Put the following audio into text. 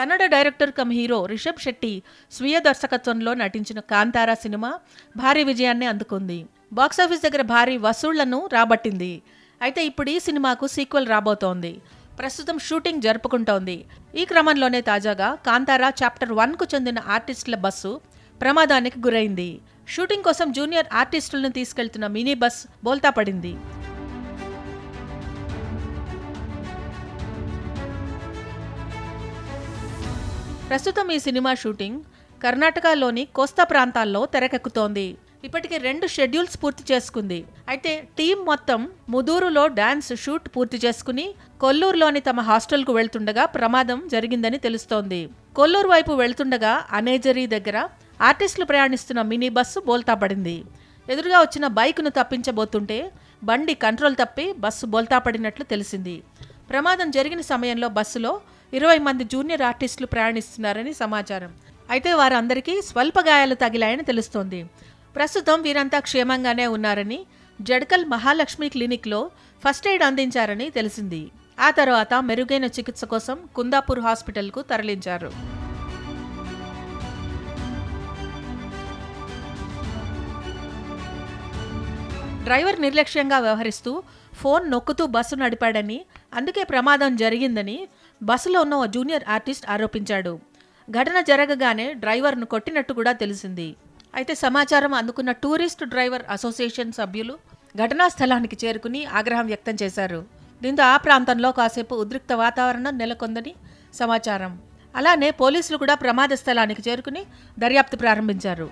Kannada director cum hero Rishab Shetty స్వీయ దర్శకత్వంలో నటించిన కాంతారా సినిమా భారీ విజయాన్ని అందుకుంది. బాక్సాఫీస్ దగ్గర భారీ వసూళ్ళను రాబట్టింది. అయితే ఇప్పుడు ఈ సినిమాకు సీక్వెల్ రాబోతోంది. ప్రస్తుతం షూటింగ్ జరుపుకుంటోంది. ఈ క్రమంలోనే తాజాగా కాంతారా చాప్టర్ వన్కు చెందిన ఆర్టిస్టుల బస్సు ప్రమాదానికి గురైంది. షూటింగ్ కోసం జూనియర్ ఆర్టిస్టులను తీసుకెళ్తున్న మినీ బస్ బోల్తా పడింది. ప్రస్తుతం ఈ సినిమా షూటింగ్ కర్ణాటకలోని కోస్తా ప్రాంతాల్లో తెరకెక్కుతోంది. ఇప్పటికే రెండు షెడ్యూల్స్ పూర్తి చేసుకుంది. అయితే టీం మొత్తం ముదూరులో డాన్స్ షూట్ పూర్తి చేసుకుని కొల్లూరులోని తమ హాస్టల్కు వెళ్తుండగా ప్రమాదం జరిగిందని తెలుస్తోంది. కొల్లూరు వైపు వెళ్తుండగా అనేజరీ దగ్గర ఆర్టిస్టులు ప్రయాణిస్తున్న మినీ బస్సు బోల్తా పడింది. ఎదురుగా వచ్చిన బైక్ను తప్పించబోతుంటే బండి కంట్రోల్ తప్పి బస్సు బోల్తా పడినట్లు తెలిసింది. ప్రమాదం జరిగిన సమయంలో బస్సులో ఇరవై మంది జూనియర్ ఆర్టిస్టులు ప్రయాణిస్తున్నారని సమాచారం. అయితే వారందరికీ స్వల్ప గాయాలు తగిలాయని తెలుస్తోంది. ప్రస్తుతం వీరంతా క్షేమంగానే ఉన్నారని జడ్కల్ మహాలక్ష్మి క్లినిక్లో ఫస్ట్ ఎయిడ్ అందించారని తెలిసింది. ఆ తర్వాత మెరుగైన చికిత్స కోసం కుందాపూర్ హాస్పిటల్కు తరలించారు. డ్రైవర్ నిర్లక్ష్యంగా వ్యవహరిస్తూ ఫోన్ నొక్కుతూ బస్సు నడిపాడని అందుకే ప్రమాదం జరిగిందని బస్సులో ఉన్న ఓ జూనియర్ ఆర్టిస్ట్ ఆరోపించాడు. ఘటన జరగగానే డ్రైవర్ను కొట్టినట్టు కూడా తెలిసింది. అయితే సమాచారం అందుకున్న టూరిస్ట్ డ్రైవర్ అసోసియేషన్ సభ్యులు ఘటనా స్థలానికి చేరుకుని ఆగ్రహం వ్యక్తం చేశారు. దీంతో ఆ ప్రాంతంలో కాసేపు ఉద్రిక్త వాతావరణం నెలకొందని సమాచారం. అలానే పోలీసులు కూడా ప్రమాద స్థలానికి చేరుకుని దర్యాప్తు ప్రారంభించారు.